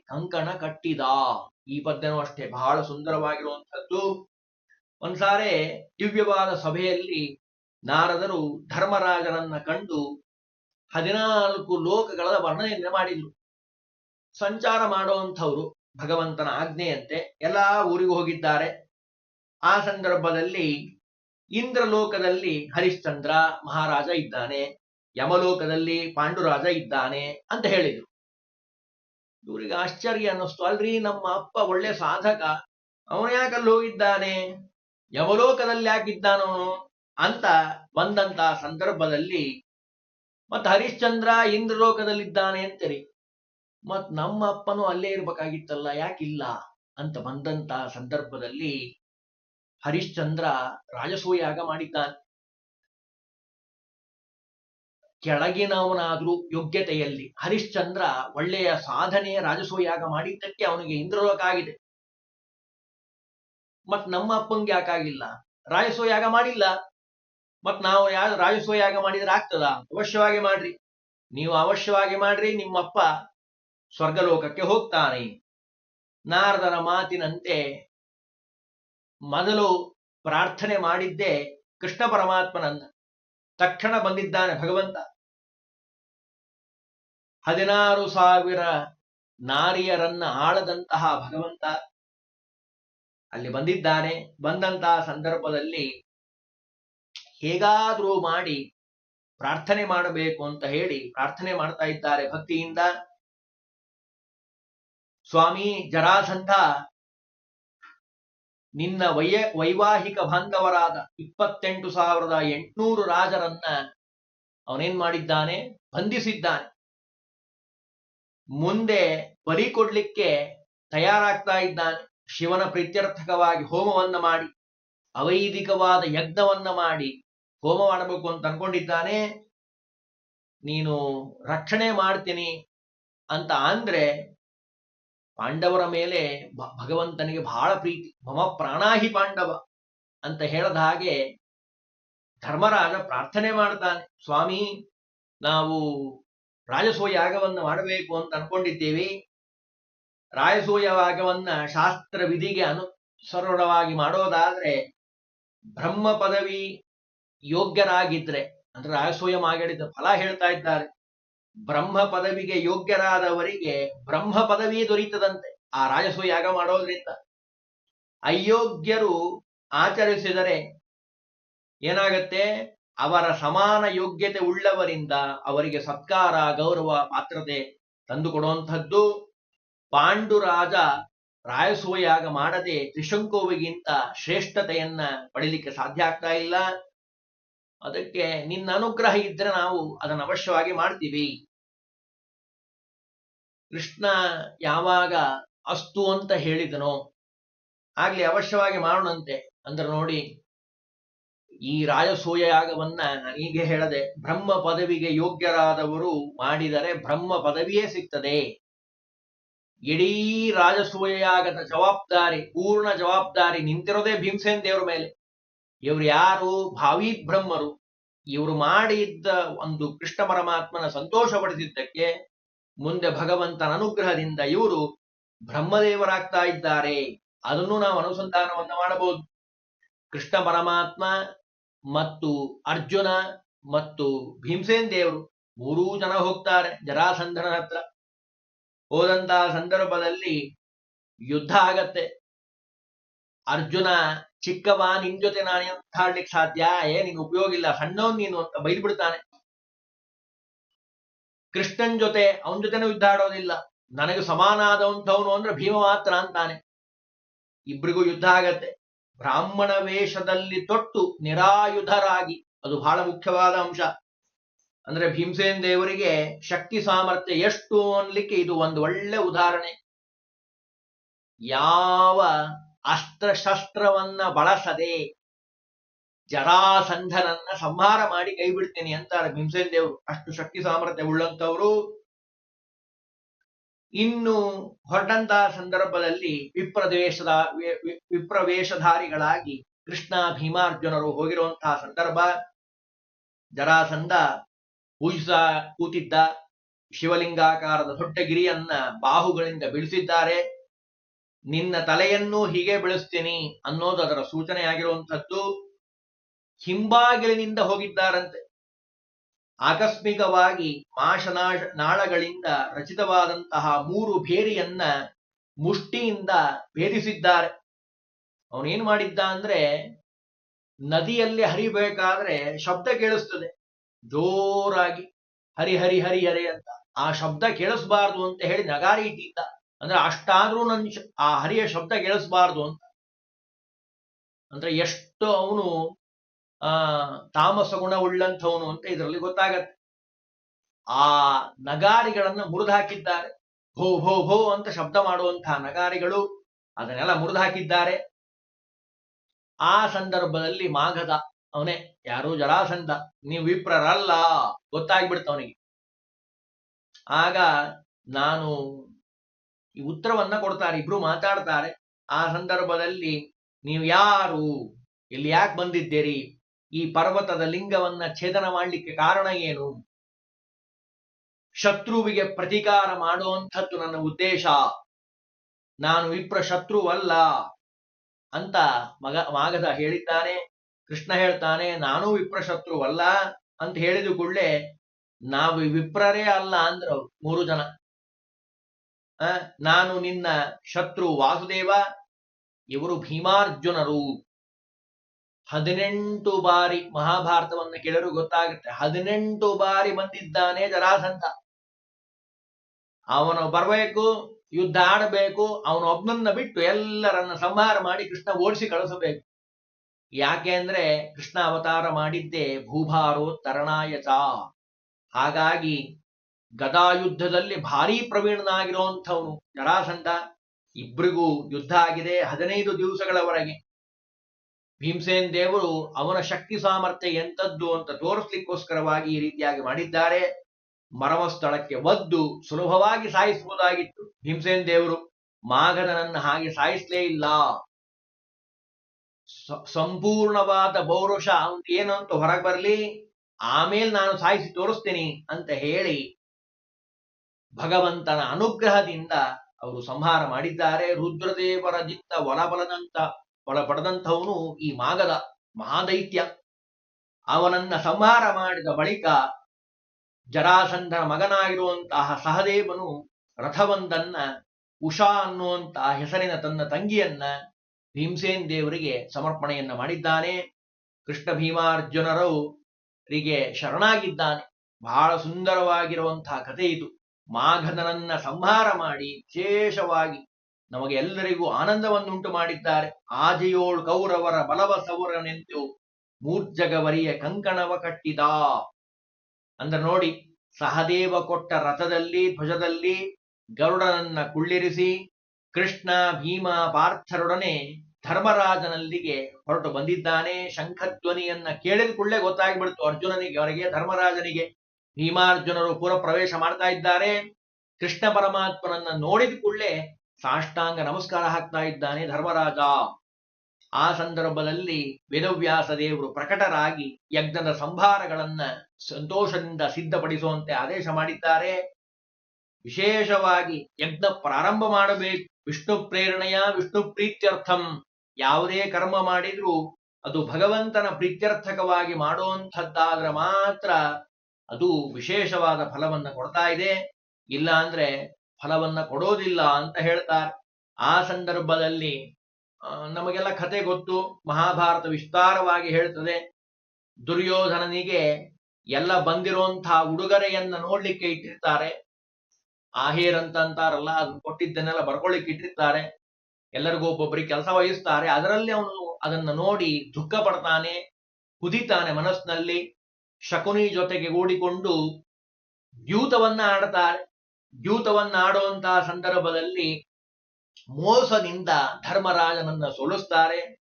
ಕಂಕಣ ಕಟ್ಟಿದ. ಈ ಪದ್ಯನೂ ಅಷ್ಟೇ, ಬಹಳ ಸುಂದರವಾಗಿರುವಂಥದ್ದು. ಒಂದ್ಸಾರೆ ದಿವ್ಯವಾದ ಸಭೆಯಲ್ಲಿ ನಾರದರು ಧರ್ಮರಾಜನನ್ನ ಕಂಡು ಹದಿನಾಲ್ಕು ಲೋಕಗಳ ವರ್ಣನೆಯನ್ನ ಮಾಡಿದ್ರು. ಸಂಚಾರ ಮಾಡುವಂಥವ್ರು ಭಗವಂತನ ಆಜ್ಞೆಯಂತೆ ಎಲ್ಲಾ ಊರಿಗೂ ಹೋಗಿದ್ದಾರೆ. ಆ ಸಂದರ್ಭದಲ್ಲಿ ಇಂದ್ರಲೋಕದಲ್ಲಿ ಹರಿಶ್ಚಂದ್ರ ಮಹಾರಾಜ ಇದ್ದಾನೆ. ಯಮಲೋಕದಲ್ಲಿ ಪಾಂಡುರಾಜ ಇದ್ದಾನೆ ಅಂತ ಹೇಳಿದ್ರು. ಇವರಿಗೆ ಆಶ್ಚರ್ಯ ಅನ್ನಿಸ್ತು. ಅಲ್ರಿ, ನಮ್ಮ ಅಪ್ಪ ಒಳ್ಳೆ ಸಾಧಕ. ಅವನು ಯಾಕಲ್ಲಿ ಹೋಗಿದ್ದಾನೆ? ಯಮಲೋಕದಲ್ಲಿ ಯಾಕಿದ್ದಾನವನು ಅಂತ ಬಂದಂತ ಸಂದರ್ಭದಲ್ಲಿ, ಮತ್ ಹರಿಶ್ಚಂದ್ರ ಇಂದ್ರಲೋಕದಲ್ಲಿದ್ದಾನೆ ಅಂತರಿ ಮತ್ ನಮ್ಮ ಅಪ್ಪನೂ ಅಲ್ಲೇ ಇರ್ಬೇಕಾಗಿತ್ತಲ್ಲ, ಯಾಕಿಲ್ಲ? ಅಂತ ಬಂದಂತ ಸಂದರ್ಭದಲ್ಲಿ ಹರಿಶ್ಚಂದ್ರ ರಾಜಸೂಯಾಗ ಮಾಡಿದ್ದಾನೆ. ಕೆಳಗಿನವನಾದ್ರೂ ಯೋಗ್ಯತೆಯಲ್ಲಿ ಹರಿಶ್ಚಂದ್ರ ಒಳ್ಳೆಯ ಸಾಧನೆಯ ರಾಜಸೂಯಾಗ ಮಾಡಿದ್ದಕ್ಕೆ ಅವನಿಗೆ ಇಂದ್ರಲೋಕ ಆಗಿದೆ. ಮತ್ ನಮ್ಮ ಅಪ್ಪಂಗೆ ಯಾಕಾಗಿಲ್ಲ ರಾಜಸೂಯಾಗ ಮಾಡಿಲ್ಲ. ಮತ್ ನಾವು ಯಾವ ರಾಜಸೂಯಾಗ ಮಾಡಿದ್ರೆ ಆಗ್ತದ? ಅವಶ್ಯವಾಗಿ ಮಾಡ್ರಿ. ನೀವು ಅವಶ್ಯವಾಗಿ ಮಾಡ್ರಿ, ನಿಮ್ಮಪ್ಪ ಸ್ವರ್ಗಲೋಕಕ್ಕೆ ಹೋಗ್ತಾನೆ. ನಾರದರ ಮಾತಿನಂತೆ ಮೊದಲು ಪ್ರಾರ್ಥನೆ ಮಾಡಿದ್ದೆ ಕೃಷ್ಣ ಪರಮಾತ್ಮನನ್ನ. ತಕ್ಷಣ ಬಂದಿದ್ದಾನೆ ಭಗವಂತ. ಹದಿನಾರು ಸಾವಿರ ನಾರಿಯರನ್ನ ಆಳದಂತಹ ಭಗವಂತ ಅಲ್ಲಿ ಬಂದಿದ್ದಾನೆ. ಬಂದಂತಹ ಸಂದರ್ಭದಲ್ಲಿ ಹೇಗಾದರೂ ಮಾಡಿ ಪ್ರಾರ್ಥನೆ ಮಾಡಬೇಕು ಅಂತ ಹೇಳಿ ಪ್ರಾರ್ಥನೆ ಮಾಡ್ತಾ ಇದ್ದಾರೆ ಭಕ್ತಿಯಿಂದ. ಸ್ವಾಮಿ, ಜರಾಸಂಧ, ನಿನ್ನ ವೈಯ, ವೈವಾಹಿಕ ಬಾಂಧವರಾದ ಇಪ್ಪತ್ತೆಂಟು ಸಾವಿರದ ಎಂಟುನೂರು ರಾಜರನ್ನ ಅವನೇನ್ ಮಾಡಿದ್ದಾನೆ? ಬಂಧಿಸಿದ್ದಾನೆ. ಮುಂದೆ ಬಲಿ ಕೊಡ್ಲಿಕ್ಕೆ ತಯಾರಾಗ್ತಾ ಇದ್ದಾನೆ ಶಿವನ ಪ್ರೀತ್ಯರ್ಥಕವಾಗಿ ಹೋಮವನ್ನ ಮಾಡಿ, ಅವೈದಿಕವಾದ ಯಜ್ಞವನ್ನ ಮಾಡಿ ಹೋಮ ಮಾಡಬೇಕು ಅಂತ ಅನ್ಕೊಂಡಿದ್ದಾನೆ. ನೀನು ರಕ್ಷಣೆ ಮಾಡ್ತೀನಿ ಅಂತ ಅಂದ್ರೆ ಪಾಂಡವರ ಮೇಲೆ ಭಗವಂತನಿಗೆ ಬಹಳ ಪ್ರೀತಿ, ಮಮ ಪ್ರಾಣಾಹಿ ಪಾಂಡವ ಅಂತ ಹೇಳದ ಹಾಗೆ ಧರ್ಮರಾಜ ಪ್ರಾರ್ಥನೆ ಮಾಡ್ತಾನೆ, ಸ್ವಾಮಿ, ನಾವು ರಾಜಸೂಯ ಯಾಗವನ್ನು ಮಾಡಬೇಕು ಅಂತ ಅನ್ಕೊಂಡಿದ್ದೇವೆ. ರಾಜಸೂಯ ಯಾಗವನ್ನ ಶಾಸ್ತ್ರ ವಿಧಿಗೆ ಅನುಸರಣವಾಗಿ ಮಾಡೋದಾದ್ರೆ ಬ್ರಹ್ಮ ಪದವಿ ಯೋಗ್ಯರಾಗಿದ್ರೆ, ಅಂದ್ರೆ ರಾಜಸೂಯ ಮಾಡಿದ ಫಲ ಹೇಳ್ತಾ ಇದ್ದಾರೆ. ಬ್ರಹ್ಮ ಪದವಿಗೆ ಯೋಗ್ಯರಾದವರಿಗೆ ಬ್ರಹ್ಮ ಪದವಿ ದೊರೀತದಂತೆ ಆ ರಾಜಸೂಯ ಯಾಗ ಮಾಡೋದ್ರಿಂದ. ಅಯೋಗ್ಯರು ಆಚರಿಸಿದರೆ ಏನಾಗತ್ತೆ? ಅವರ ಸಮಾನ ಯೋಗ್ಯತೆ ಉಳ್ಳವರಿಂದ ಅವರಿಗೆ ಸತ್ಕಾರ, ಗೌರವ, ಪಾತ್ರತೆ ತಂದುಕೊಡುವಂಥದ್ದು. ಪಾಂಡುರಾಜ ರಾಯಸೂಯಾಗ ಮಾಡದೆ ತ್ರಿಶಂಕೋವಿಗಿಂತ ಶ್ರೇಷ್ಠತೆಯನ್ನ ಪಡಿಲಿಕ್ಕೆ ಸಾಧ್ಯ ಆಗ್ತಾ ಇಲ್ಲ. ಅದಕ್ಕೆ ನಿನ್ನ ಅನುಗ್ರಹ ಇದ್ರೆ ನಾವು ಅದನ್ನು ಅವಶ್ಯವಾಗಿ ಮಾಡ್ತೀವಿ. ಕೃಷ್ಣ ಯಾವಾಗ ಅಸ್ತು ಅಂತ ಹೇಳಿದನೋ ಆಗ್ಲಿ ಅವಶ್ಯವಾಗಿ ಮಾಡೋಣಂತೆ. ಅಂದ್ರೆ ನೋಡಿ ಈ ರಾಜಸೂಯ ಯಾಗವನ್ನ ಹೀಗೆ ಹೇಳದೆ ಬ್ರಹ್ಮ ಪದವಿಗೆ ಯೋಗ್ಯರಾದವರು ಮಾಡಿದರೆ ಬ್ರಹ್ಮ ಪದವಿಯೇ ಸಿಗ್ತದೆ. ಇಡೀ ರಾಜಸೂಯ ಯಾಗದ ಜವಾಬ್ದಾರಿ, ಪೂರ್ಣ ಜವಾಬ್ದಾರಿ ನಿಂತಿರೋದೇ ಭೀಮಸೇನ್ ದೇವರ ಮೇಲೆ. ಇವರು ಯಾರು? ಭಾವಿ ಬ್ರಹ್ಮರು. ಇವರು ಮಾಡಿದ್ದ ಒಂದು ಕೃಷ್ಣ ಪರಮಾತ್ಮನ ಸಂತೋಷ ಪಡಿಸಿದ್ದಕ್ಕೆ ಮುಂದೆ ಭಗವಂತನ ಅನುಗ್ರಹದಿಂದ ಇವರು ಬ್ರಹ್ಮದೇವರಾಗ್ತಾ ಇದ್ದಾರೆ. ಅದನ್ನು ನಾವು ಅನುಸಂಧಾನವನ್ನು ಮಾಡಬಹುದು. ಕೃಷ್ಣ ಪರಮಾತ್ಮ ಮತ್ತು ಅರ್ಜುನ ಮತ್ತು ಭೀಮಸೇನ್ ದೇವರು ಮೂರೂ ಜನ ಹೋಗ್ತಾರೆ ಜರಾಸಂಧನ ಹತ್ರ. ಹೋದಂತಹ ಸಂದರ್ಭದಲ್ಲಿ ಯುದ್ಧ ಆಗತ್ತೆ. ಅರ್ಜುನ ಚಿಕ್ಕವ ನಿನ್ ಜೊತೆ ನಾನು ಆಡ್ಲಿಕ್ಕೆ ಸಾಧ್ಯ? ಏ ನಿನ್ ಉಪಯೋಗ ಇಲ್ಲ. ಸಣ್ಣವನ್ ನೀನು ಅಂತ ಬೈದು ಬಿಡ್ತಾನೆ ಕೃಷ್ಣನ್ ಜೊತೆ, ಅವನ ಜೊತೆನೂ ಯುದ್ಧ ಆಡೋದಿಲ್ಲ. ನನಗೆ ಸಮಾನ ಆದವಂಥವನು ಅಂದ್ರೆ ಭೀಮ ಮಾತ್ರ ಅಂತಾನೆ. ಇಬ್ರಿಗೂ ಯುದ್ಧ ಆಗತ್ತೆ. ಬ್ರಾಹ್ಮಣ ವೇಷದಲ್ಲಿ ತೊಟ್ಟು ನಿರಾಯುಧರಾಗಿ. ಅದು ಬಹಳ ಮುಖ್ಯವಾದ ಅಂಶ. ಅಂದ್ರೆ ಭೀಮಸೇನ್ ದೇವರಿಗೆ ಶಕ್ತಿ ಸಾಮರ್ಥ್ಯ ಎಷ್ಟು ಅನ್ಲಿಕ್ಕೆ ಇದು ಒಂದು ಒಳ್ಳೆ ಉದಾಹರಣೆ. ಯಾವ ಅಸ್ತ್ರಶಸ್ತ್ರವನ್ನ ಬಳಸದೆ ಜರಾಸಂಧನನ್ನ ಸಂಹಾರ ಮಾಡಿ ಕೈ ಬಿಡ್ತೇನೆ ಅಂತಾರೆ ಭೀಮಸೇನ್ ದೇವರು. ಅಷ್ಟು ಶಕ್ತಿ ಸಾಮರ್ಥ್ಯ ಉಳ್ಳಂತವರು ಇನ್ನು ಹೊರಟಂತಹ ಸಂದರ್ಭದಲ್ಲಿ ವಿಪ್ರದೇಶದ ವಿಪ್ರವೇಶಧಾರಿಗಳಾಗಿ ಕೃಷ್ಣ ಭೀಮಾರ್ಜುನರು ಹೋಗಿರುವಂತಹ ಸಂದರ್ಭ. ಜರಾಸಂಧ ಪೂಜಿಸ, ಕೂತಿದ್ದ ಶಿವಲಿಂಗಾಕಾರದ ದೊಡ್ಡ ಗಿರಿಯನ್ನ ಬಾಹುಗಳಿಂದ ಬಿಡಿಸಿದ್ದಾರೆ ನಿನ್ನ ತಲೆಯನ್ನು ಹೀಗೆ ಬೆಳೆಸ್ತೀನಿ ಅನ್ನೋದು ಅದರ ಸೂಚನೆಯಾಗಿರುವಂಥದ್ದು. ಹಿಂಬಾಗಿಲಿನಿಂದ ಹೋಗಿದ್ದಾರಂತೆ. ಆಕಸ್ಮಿಕವಾಗಿ ಮಾಶನಾಶ ನಾಳಗಳಿಂದ ರಚಿತವಾದಂತಹ ಮೂರು ಭೇರಿಯನ್ನ ಮುಷ್ಟಿಯಿಂದ ಭೇದಿಸಿದ್ದಾರೆ. ಅವನೇನ್ ಮಾಡಿದ್ದ ಅಂದ್ರೆ, ನದಿಯಲ್ಲಿ ಹರಿಬೇಕಾದ್ರೆ ಶಬ್ದ ಕೇಳಿಸ್ತದೆ. ಜೋರಾಗಿ ಹರಿ ಹರಿ ಹರಿ ಹರಿ ಅಂತ. ಆ ಶಬ್ದ ಕೇಳಿಸ್ಬಾರ್ದು ಅಂತ ಹೇಳಿ ನಗಾರಿ ಇಟ್ಟಿದ್ದ ಅಂದ್ರೆ ಅಷ್ಟಾದ್ರೂ ನನ್ ಆ ಹರಿಯ ಶಬ್ದ ಕೇಳಿಸ್ಬಾರ್ದು ಅಂತ. ಅಂದ್ರೆ ಎಷ್ಟು ಅವನು ಆ, ತಾಮಸ ಗುಣ ಉಳ್ಳಂಥವನು ಅಂತ ಇದರಲ್ಲಿ ಗೊತ್ತಾಗತ್ತೆ. ಆ ನಗಾರಿಗಳನ್ನ ಮುರಿದು ಹಾಕಿದ್ದಾರೆ ಭೋ ಭೋ ಭೋ ಅಂತ ಶಬ್ದ ಮಾಡುವಂತಹ ನಗಾರಿಗಳು ಅದನ್ನೆಲ್ಲ ಮುರಿದು ಹಾಕಿದ್ದಾರೆ ಆ ಸಂದರ್ಭದಲ್ಲಿ ಮಾಘದ, ಅವನೇ ಯಾರು ಜರಾಸಂಧ, ನೀವು ವಿಪ್ರರಲ್ಲ ಗೊತ್ತಾಗ್ಬಿಡ್ತ ಅವನಿಗೆ. ಆಗ ನಾನು ಈ ಉತ್ತರವನ್ನ ಕೊಡ್ತಾರೆ, ಇಬ್ರು ಮಾತಾಡ್ತಾರೆ. ಆ ಸಂದರ್ಭದಲ್ಲಿ ನೀವು ಯಾರು ಇಲ್ಲಿ ಯಾಕೆ ಬಂದಿದ್ದೀರಿ? ಈ ಪರ್ವತದ ಲಿಂಗವನ್ನ ಛೇದನ ಮಾಡಲಿಕ್ಕೆ ಕಾರಣ ಏನು? ಶತ್ರುವಿಗೆ ಪ್ರತಿಕಾರ ಮಾಡುವಂಥದ್ದು ನನ್ನ ಉದ್ದೇಶ. ನಾನು ವಿಪ್ರ ಶತ್ರುವಲ್ಲ ಅಂತ ಮಗ ಮಾಗಧ ಹೇಳಿದ್ದಾನೆ, ಕೃಷ್ಣ ಹೇಳ್ತಾನೆ, ನಾನು ವಿಪ್ರ ಶತ್ರುವಲ್ಲ ಅಂತ ಹೇಳಿದ ಕೂಡಲೇ, ನಾವು ವಿಪ್ರರೇ ಅಲ್ಲ ಅಂದ್ರು ಮೂರು ಜನ. ನಾನು ನಿನ್ನ ಶತ್ರು ವಾಸುದೇವ, ಇವರು ಭೀಮಾರ್ಜುನರು. ಹದಿನೆಂಟು ಬಾರಿ ಮಹಾಭಾರತವನ್ನು ಕೇಳರು ಗೊತ್ತಾಗುತ್ತೆ. ಹದಿನೆಂಟು ಬಾರಿ ಬಂದಿದ್ದಾನೆ ಜರಾಸಂಧ. ಅವನು ಬರಬೇಕು, ಯುದ್ಧ ಆಡಬೇಕು, ಅವನು ಒಬ್ಬನನ್ನ ಬಿಟ್ಟು ಎಲ್ಲರನ್ನ ಸಂಹಾರ ಮಾಡಿ ಕೃಷ್ಣ ಓಡಿಸಿ ಕಳಿಸಬೇಕು. ಯಾಕೆ ಅಂದ್ರೆ ಕೃಷ್ಣ ಅವತಾರ ಮಾಡಿದ್ದೇ ಭೂಭಾರೋ ತರಣಾಯಚ ಹಾಗಾಗಿ ಗದಾಯುದ್ಧದಲ್ಲಿ ಭಾರೀ ಪ್ರವೀಣನಾಗಿರುವಂಥವನು ಜರಾಸಂಧ. ಇಬ್ಬರಿಗೂ ಯುದ್ಧ ಆಗಿದೆ ಹದಿನೈದು ದಿವಸಗಳವರೆಗೆ. ಭೀಮಸೇನ್ ದೇವರು ಅವನ ಶಕ್ತಿ ಸಾಮರ್ಥ್ಯ ಎಂತದ್ದು ಅಂತ ತೋರಿಸ್ಲಿಕ್ಕೋಸ್ಕರವಾಗಿ ಈ ರೀತಿಯಾಗಿ ಮಾಡಿದ್ದಾರೆ. ಮರಮ ಸ್ಥಳಕ್ಕೆ ಒದ್ದು ಸುಲಭವಾಗಿ ಸಾಯಿಸಬಹುದಾಗಿತ್ತು ಭೀಮಸೇನ್ ದೇವರು. ಮಾಘದನನ್ನ ಹಾಗೆ ಸಾಯಿಸಲೇ ಇಲ್ಲ. ಸಂಪೂರ್ಣವಾದ ಬೌರುಷ ಏನು ಅಂತ ಹೊರಗೆ ಬರಲಿ, ಆಮೇಲೆ ನಾನು ಸಾಯಿಸಿ ತೋರಿಸ್ತೀನಿ ಅಂತ ಹೇಳಿ ಭಗವಂತನ ಅನುಗ್ರಹದಿಂದ ಅವರು ಸಂಹಾರ ಮಾಡಿದ್ದಾರೆ. ರುದ್ರದೇವರ ದಿತ್ತ ಒಳಬಲದಂತ ಒಳ ಪಡೆದಂಥವನು ಈ ಮಾಗದ ಮಹಾದೈತ್ಯ. ಅವನನ್ನ ಸಂಹಾರ ಮಾಡಿದ ಬಳಿಕ ಜರಾಸಂಧನ ಮಗನಾಗಿರುವಂತಹ ಸಹದೇವನು ರಥವೊಂದನ್ನ ಉಷಾ ಅನ್ನುವಂತಹ ಹೆಸರಿನ ತನ್ನ ತಂಗಿಯನ್ನ ಭೀಮಸೇನ್ ದೇವರಿಗೆ ಸಮರ್ಪಣೆಯನ್ನ ಮಾಡಿದ್ದಾನೆ. ಕೃಷ್ಣ ಭೀಮಾರ್ಜುನರಿಗೆ ಶರಣಾಗಿದ್ದಾನೆ. ಬಹಳ ಸುಂದರವಾಗಿರುವಂತಹ ಕಥೆ ಇದು. ಮಾಘದನನ್ನ ಸಂಹಾರ ಮಾಡಿ ವಿಶೇಷವಾಗಿ ನಮಗೆ ಎಲ್ಲರಿಗೂ ಆನಂದವನ್ನುಂಟು ಮಾಡಿದ್ದಾರೆ ಆಜೆಯೋಳು ಕೌರವರ ಬಲವ ಸೌರನೆಂದು ಮೂರ್ಜಗವರಿಯ ಕಂಕಣವ ಕಟ್ಟಿದ. ಅಂದ್ರೆ ನೋಡಿ, ಸಹದೇವ ಕೊಟ್ಟ ರಥದಲ್ಲಿ, ಧ್ವಜದಲ್ಲಿ ಗರುಡನನ್ನ ಕುಳ್ಳಿರಿಸಿ ಕೃಷ್ಣ, ಭೀಮ, ಪಾರ್ಥರೊಡನೆ ಧರ್ಮರಾಜನಲ್ಲಿಗೆ ಹೊರಟು ಬಂದಿದ್ದಾನೆ. ಶಂಖಧ್ವನಿಯನ್ನ ಕೇಳಿದ ಕೂಡಲೇ ಗೊತ್ತಾಗಿಬಿಡ್ತು ಅರ್ಜುನನಿಗೆ, ಅವರಿಗೆ ಧರ್ಮರಾಜನಿಗೆ. ಭೀಮಾರ್ಜುನರು ಪುರ ಪ್ರವೇಶ ಮಾಡ್ತಾ ಇದ್ದಾರೆ. ಕೃಷ್ಣ ಪರಮಾತ್ಮನನ್ನ ನೋಡಿದ ಕೂಡಲೇ ಸಾಷ್ಟಾಂಗ ನಮಸ್ಕಾರ ಹಾಕ್ತಾ ಇದ್ದಾನೆ ಧರ್ಮರಾಜ. ಆ ಸಂದರ್ಭದಲ್ಲಿ ವೇದವ್ಯಾಸ ದೇವರು ಪ್ರಕಟರಾಗಿ ಯಜ್ಞದ ಸಂಭಾರಗಳನ್ನ ಸಂತೋಷದಿಂದ ಸಿದ್ಧಪಡಿಸುವಂತೆ ಆದೇಶ ಮಾಡಿದ್ದಾರೆ. ವಿಶೇಷವಾಗಿ ಯಜ್ಞ ಪ್ರಾರಂಭ ಮಾಡಬೇಕು. ವಿಷ್ಣು ಪ್ರೇರಣೆಯ ವಿಷ್ಣು ಪ್ರೀತ್ಯರ್ಥಂ. ಯಾವುದೇ ಕರ್ಮ ಮಾಡಿದ್ರೂ ಅದು ಭಗವಂತನ ಪ್ರೀತ್ಯರ್ಥಕವಾಗಿ ಮಾಡುವಂಥದ್ದಾದ್ರೆ ಮಾತ್ರ ಅದು ವಿಶೇಷವಾದ ಫಲವನ್ನು ಕೊಡ್ತಾ ಇದೆ. ಇಲ್ಲ ಅಂದ್ರೆ ಫಲವನ್ನ ಕೊಡೋದಿಲ್ಲ ಅಂತ ಹೇಳ್ತಾರೆ. ಆ ಸಂದರ್ಭದಲ್ಲಿ ನಮಗೆಲ್ಲ ಕತೆ ಗೊತ್ತು. ಮಹಾಭಾರತ ವಿಸ್ತಾರವಾಗಿ ಹೇಳ್ತದೆ. ದುರ್ಯೋಧನನಿಗೆ ಎಲ್ಲ ಬಂದಿರುವಂತಹ ಉಡುಗೊರೆಯನ್ನ ನೋಡ್ಲಿಕ್ಕೆ ಇಟ್ಟಿರ್ತಾರೆ. ಆಹೇರ್ ಅಂತ ಅಂತಾರಲ್ಲ, ಅದನ್ನ ಕೊಟ್ಟಿದ್ದನ್ನೆಲ್ಲ ಬರ್ಕೊಳ್ಳಿಕ್ಕೆ ಇಟ್ಟಿರ್ತಾರೆ. ಎಲ್ಲರಿಗೂ ಒಬ್ಬೊಬ್ಬರಿಗೆ ಕೆಲಸ ವಹಿಸ್ತಾರೆ. ಅದರಲ್ಲಿ ಅವನು ಅದನ್ನ ನೋಡಿ ದುಃಖ ಪಡ್ತಾನೆ, ಕುದಿತಾನೆ ಮನಸ್ಸಿನಲ್ಲಿ. ಶಕುನಿ ಜೊತೆಗೆ ಓಡಿಕೊಂಡು ದ್ಯೂತವನ್ನ ಆಡ್ತಾರೆ. ದ್ಯೂತವನ್ನ ಆಡುವಂತಹ ಸಂದರ್ಭದಲ್ಲಿ ಮೋಸದಿಂದ ಧರ್ಮರಾಜನನ್ನ ಸೋಲಿಸ್ತಾರೆ,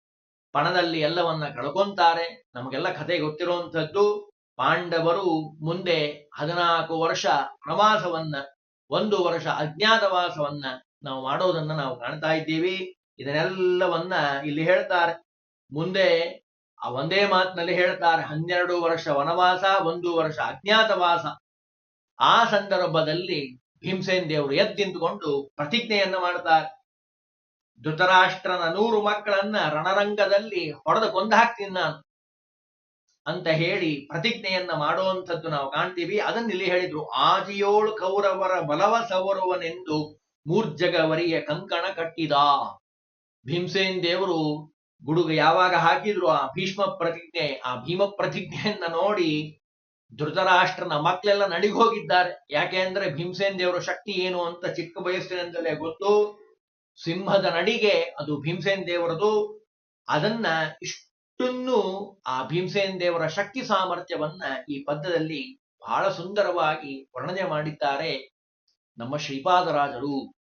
ಪಣದಲ್ಲಿ ಎಲ್ಲವನ್ನ ಕಳ್ಕೊಂತಾರೆ. ನಮಗೆಲ್ಲ ಕಥೆ ಗೊತ್ತಿರುವಂಥದ್ದು ಪಾಂಡವರು ಮುಂದೆ ಹದಿನಾಲ್ಕು ವರ್ಷ ಪ್ರವಾಸವನ್ನ, ಒಂದು ವರ್ಷ ಅಜ್ಞಾತವಾಸವನ್ನ ನಾವು ಮಾಡೋದನ್ನ ನಾವು ಕಾಣ್ತಾ ಇದ್ದೀವಿ. ಇದನ್ನೆಲ್ಲವನ್ನ ಇಲ್ಲಿ ಹೇಳ್ತಾರೆ. ಮುಂದೆ ಆ ಒಂದೇ ಮಾತಿನಲ್ಲಿ ಹೇಳ್ತಾರೆ, ಹನ್ನೆರಡು ವರ್ಷ ವನವಾಸ, ಒಂದು ವರ್ಷ ಅಜ್ಞಾತವಾಸ. ಆ ಸಂದರ್ಭದಲ್ಲಿ ಭೀಮಸೇನ್ ದೇವರು ಎದ್ದು ನಿಂತುಕೊಂಡು ಪ್ರತಿಜ್ಞೆಯನ್ನ ಮಾಡ್ತಾರೆ. ಧೃತರಾಷ್ಟ್ರನ ನೂರು ಮಕ್ಕಳನ್ನ ರಣರಂಗದಲ್ಲಿ ಹೊಡೆದು ಕೊಂದು ಹಾಕ್ತೀನಿ ನಾನು ಅಂತ ಹೇಳಿ ಪ್ರತಿಜ್ಞೆಯನ್ನ ಮಾಡುವಂಥದ್ದು ನಾವು ಕಾಣ್ತೀವಿ. ಅದನ್ನ ಇಲ್ಲಿ ಹೇಳಿದ್ರು. ಆದಿಯೋಳು ಕೌರವರ ಬಲವ ಸವರುವನೆಂದು ಮೂರ್ಜಗವರಿಯ ಕಂಕಣ ಕಟ್ಟಿದ. ಭೀಮಸೇನ್ ದೇವರು ಗುಡುಗ ಯಾವಾಗ ಹಾಕಿದ್ರು ಆ ಭೀಷ್ಮ ಪ್ರತಿಜ್ಞೆ, ಆ ಭೀಮ ಪ್ರತಿಜ್ಞೆಯನ್ನ ನೋಡಿ ಧೃತರಾಷ್ಟ್ರನ ಮಕ್ಕಳೆಲ್ಲ ನಡಿಗೆ ಹೋಗಿದ್ದಾರೆ ಯಾಕೆ ಅಂದ್ರೆ ಭೀಮಸೇನ್ ದೇವರ ಶಕ್ತಿ ಏನು ಅಂತ ಚಿಕ್ಕ ವಯಸ್ಸಿನಿಂದಲೇ ಗೊತ್ತು. ಸಿಂಹದ ನಡಿಗೆ ಅದು ಭೀಮಸೇನ್ ದೇವರದು. ಅದನ್ನ ಇಷ್ಟನ್ನು ಆ ಭೀಮಸೇನ್ ದೇವರ ಶಕ್ತಿ ಸಾಮರ್ಥ್ಯವನ್ನ ಈ ಪದ್ಯದಲ್ಲಿ ಬಹಳ ಸುಂದರವಾಗಿ ವರ್ಣನೆ ಮಾಡಿದ್ದಾರೆ ನಮ್ಮ ಶ್ರೀಪಾದರಾಜರು.